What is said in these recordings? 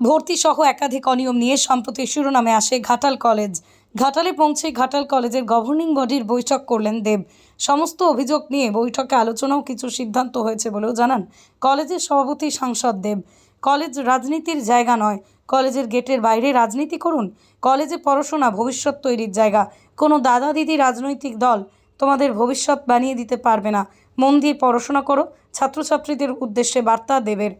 ভর্তি সহ একাধিক অনিয়ম নিয়ে সম্প্রতি শিরোনামে আসে ঘাটাল কলেজ। ঘাটালে পৌঁছে ঘাটাল কলেজের গভর্নিং বডির বৈঠক করলেন দেব। সমস্ত অভিযোগ নিয়ে বৈঠকে আলোচনাও কিছু সিদ্ধান্ত হয়েছে বলেও জানান কলেজের সভাপতি সাংসদ দেব। কলেজ রাজনীতির জায়গা নয়, কলেজের গেটের বাইরে রাজনীতি করুন, কলেজে পড়াশোনা ভবিষ্যৎ তৈরির জায়গা, কোনো দাদা দিদি রাজনৈতিক দল তোমাদের ভবিষ্যৎ বানিয়ে দিতে পারবে না। মন দিয়ে পড়াশোনা করো, ছাত্রছাত্রীদের উদ্দেশ্যে বার্তা দেবের।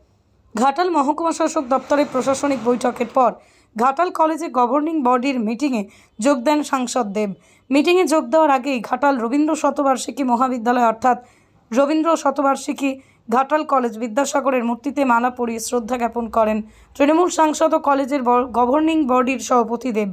ঘাটাল মহকুমা শাসক দপ্তরের প্রশাসনিক বৈঠকের পর ঘাটাল কলেজে গভর্নিং বডির মিটিংয়ে যোগ দেন সাংসদ দেব। মিটিংয়ে যোগ দেওয়ার আগেই ঘাটাল রবীন্দ্র শতবার্ষিকী মহাবিদ্যালয় অর্থাৎ রবীন্দ্র শতবার্ষিকী ঘাটাল কলেজ বিদ্যাসাগরের মূর্তিতে মালা পরিয়ে শ্রদ্ধা জ্ঞাপন করেন তৃণমূল সাংসদ ও কলেজের গভর্নিং বডির সভাপতি দেব।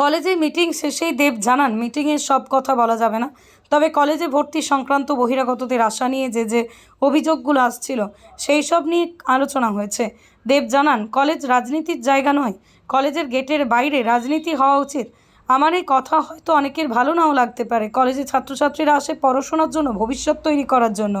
কলেজে মিটিং শেষেই দেব জানান, মিটিংয়ে সব কথা বলা যাবে না। তবে কলেজে ভর্তি সংক্রান্ত বহিরাগতদের আশা নিয়ে যে যে অভিযোগগুলো আসছিল, সেই সব নিয়ে আলোচনা হয়েছে। দেব জানান, কলেজ রাজনীতির জায়গা নয়, কলেজের গেটের বাইরে রাজনীতি হওয়া উচিত। আমার এই কথা হয়তো অনেকের ভালো নাও লাগতে পারে, কলেজে ছাত্রছাত্রীরা আসে পড়াশোনার জন্য, ভবিষ্যৎ তৈরি করার জন্য।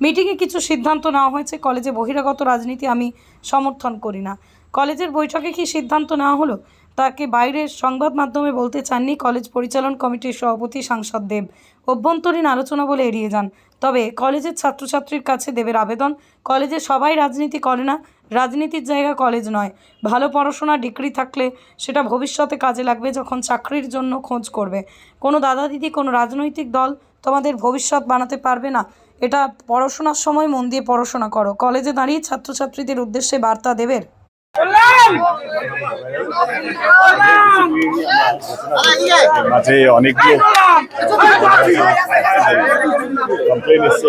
মিটিংয়ে কিছু সিদ্ধান্ত নেওয়া হয়েছে, কলেজে বহিরাগত রাজনীতি আমি সমর্থন করি না। কলেজের বৈঠকে কি সিদ্ধান্ত নেওয়া হলো? তাকে বাইরের সংবাদ মাধ্যমে বলতে চাননি কলেজ পরিচালন কমিটির সভাপতি সাংসদ দেব। অভ্যন্তরীণ আলোচনা বলে এড়িয়ে যান। তবে কলেজের ছাত্রছাত্রীর কাছে দেবের আবেদন, কলেজে সবাই রাজনীতি করে না, রাজনীতির জায়গা কলেজ নয়। ভালো পড়াশোনা, ডিগ্রি থাকলে সেটা ভবিষ্যতে কাজে লাগবে যখন চাকরির জন্য খোঁজ করবে। কোনো দাদা দিদি কোনো রাজনৈতিক দল তোমাদের ভবিষ্যৎ বানাতে পারবে না। এটা পড়াশোনার সময় মন দিয়ে পড়াশোনা করো। কলেজে দাঁড়িয়ে ছাত্রছাত্রীদের উদ্দেশ্যে বার্তা দেবের। মাঝে অনেকগুলো কমপ্লেন এসছে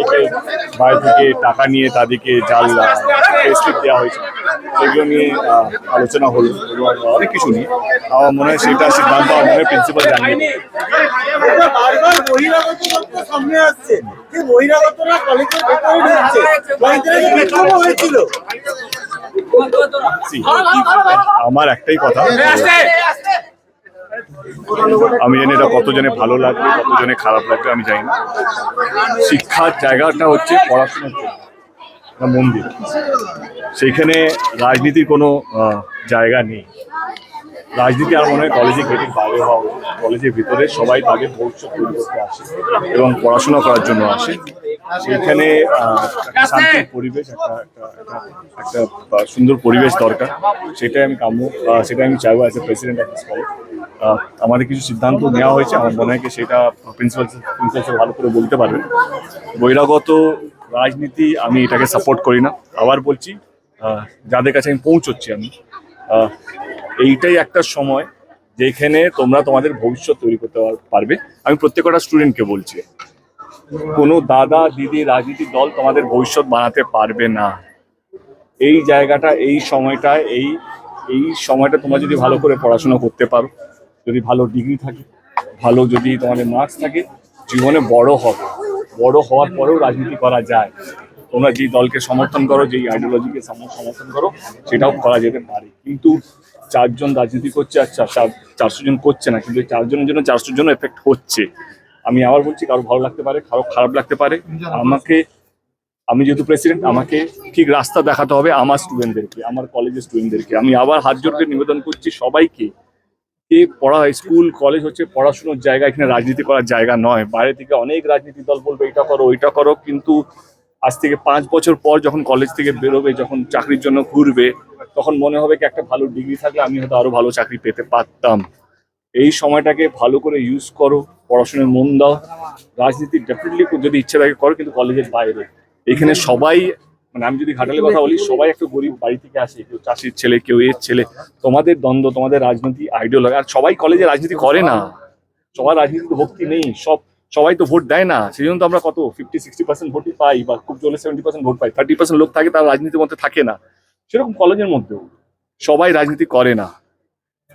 বাইরে থেকে টাকা নিয়ে তাদেরকে জাল স্লিপ দেওয়া হয়েছে। সেগুলো নিয়ে আলোচনা হলো এবং অনেক কিছু নিয়ে। আমার মনে হয় সেটা সিদ্ধান্ত আমার মনে হয় প্রিন্সিপাল জানিয়ে সামনে আসছে। যে বহিরাগতরা কলেজের ভেতরে ঢুকছে। হয়েছিল। আমার একটাই কথা। আমি জানি এটা কতজনে ভালো লাগবে কতজনে খারাপ লাগবে আমি জানি না। শিক্ষার জায়গাটা হচ্ছে পড়াশোনার জন্য, মন্দির। সেইখানে রাজনীতির কোনো জায়গা নেই। রাজনীতি আর মনে হয় কলেজে গেটের বাইরে হওয়া কলেজের ভিতরে সবাই তাদের ভবিষ্যৎ তৈরি করতে আসে এবং পড়াশোনা করার জন্য আসে। শান্তির পরিবেশ একটা একটা সুন্দর পরিবেশ দরকার। সেটাই আমি কাম্য সেটাই আমি চাইব as a president of this college আমাদের কিছু সিদ্ধান্ত নেওয়া হয়েছে। আমার মনে হয় সেটা প্রিন্সিপাল প্রিন্সিপাল স্যার ভালো করে বলতে পারবেন। বহিরাগত রাজনীতি আমি এটাকে সাপোর্ট করি না। আবার বলছি যাদের কাছে আমি পৌঁছচ্ছি আমি। এইটাই একটা সময় যেখানে তোমরা তোমাদের ভবিষ্যৎ তৈরি করতে পারবে। আমি প্রত্যেকটা স্টুডেন্টকে বলছি। কোনো দাদা, দিদি রাজনীতির দল তোমাদের ভবিষ্যৎ বানাতে পারবে না। এই জায়গাটা, এই সময়টা, এই এই সময়টা তোমরা যদি ভালো করে পড়াশোনা করতে পারো, যদি ভালো ডিগ্রি থাকে, ভালো যদি তোমাদের মার্কস থাকে, জীবনে বড় হবে। বড় হওয়ার পরেও রাজনীতি করা যায়। তোমরা যেই দলকে সমর্থন করো, যেই আইডিওলজিকে সমর্থন করো, সেটাও করা যেতে পারে। কিন্তু চারজন রাজনীতি করছে আর চার- চার- চারশো জন করছে না, কিন্তু চারজনের জন্য চারশো জন এফেক্ট হচ্ছে। আমি আবার বলছি কারও ভালো লাগতে পারে, কারও খারাপ লাগতে পারে। আমাকে, আমি যেহেতু প্রেসিডেন্ট আমাকে ঠিক রাস্তা দেখাতে হবে আমার স্টুডেন্টদেরকে আমার কলেজের স্টুডেন্টদেরকে আমি আবার হাত জোর করে নিবেদন করছি সবাইকে যে পড়া স্কুল কলেজ হচ্ছে পড়াশোনার জায়গা, এখানে রাজনীতি করার জায়গা নয়। বাইরে থেকে অনেক রাজনীতি দল বলবে, এটা করো, ওইটা করো। কিন্তু আজ থেকে পাঁচ বছর পর যখন কলেজ থেকে বেরোবে, যখন চাকরির জন্য ঘুরবে, তখন মনে হবে কি একটা ভালো ডিগ্রি থাকলে আমি হয়তো আরও ভালো চাকরি পেতে পারতাম। এই সময়টাকে ভালো করে ইউজ করো, পড়াশোনায় মন দাও। রাজনীতি ডেফিনেটলি যদি ইচ্ছে থাকে করো, কিন্তু কলেজের বাইরে। এখানে সবাই মানে আমি যদি ঘাটালের কথা বলি, সবাই একটা গরিব বাড়ি থেকে আসে, কেউ চাষির ছেলে, কেউ এর ছেলে। তোমাদের দ্বন্দ্ব, তোমাদের রাজনীতি আইডিওলজি আর সবাই কলেজে রাজনীতি করে না। সবার রাজনীতিতে ভক্তি নেই। সব, সবাই তো ভোট দেয় না। সেই জন্য তো আমরা কত ফিফটি সিক্সটি পার্সেন্ট ভোটই পাই, বা খুব জোরে সেভেন্টি পার্সেন্ট ভোট পাই। থার্টি পার্সেন্ট লোক থাকে, তারা রাজনীতির মধ্যে থাকে না। সেরকম কলেজের মধ্যেও সবাই রাজনীতি করে না।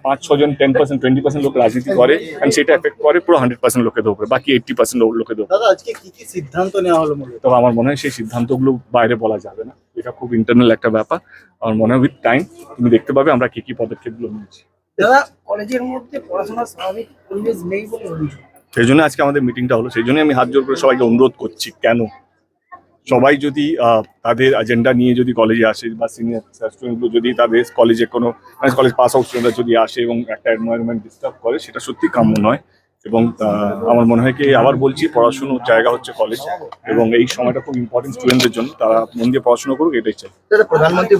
পাঁচ ছজন টেন পার্সেন্ট টোয়েন্টি পার্সেন্ট লোক রাজনীতি করে সেটা এফেক্ট করে পুরো হান্ড্রেড পার্সেন্ট লোকেদের উপরে বাকি এইটটি পার্সেন্ট লোকেদের উপরে। আজকে কি কি সিদ্ধান্ত নেওয়া হলো তবে আমার মনে হয় সেই সিদ্ধান্তগুলো বাইরে বলা যাবে না। এটা খুব ইন্টারনাল একটা ব্যাপার। আমার মনে হয় উইথ টাইম তুমি দেখতে পাবে আমরা কি কি পদক্ষেপগুলো নিয়েছি। দাদা কলেজের মধ্যে পড়াশোনার স্বাভাবিক পরিবেশ নেই বলে সেই জন্য আজকে আমাদের মিটিংটা হলো। সেই জন্য আমি হাত জোর করে সবাইকে অনুরোধ করছি কেন? সবাই যদি তাদের এজেন্ডা নিয়ে যদি কলেজে আসে বা সিনিয়র স্টুডেন্টগুলো যদি তাদের কলেজে কোনো কলেজ পাস আউট স্টুডেন্টরা যদি আসে এবং একটা এনভায়রনমেন্ট ডিস্টার্ব করে, সেটা সত্যি কাম্য নয়। এবং আমার মনে হয় কি, আবার বলছি পড়াশুনোর জায়গা হচ্ছে কলেজ এবং এই সময়টা খুব ইম্পর্টেন্ট স্টুডেন্টদের জন্য। তারা মন দিয়ে পড়াশোনা করুক, এটাই চাই। প্রধানমন্ত্রী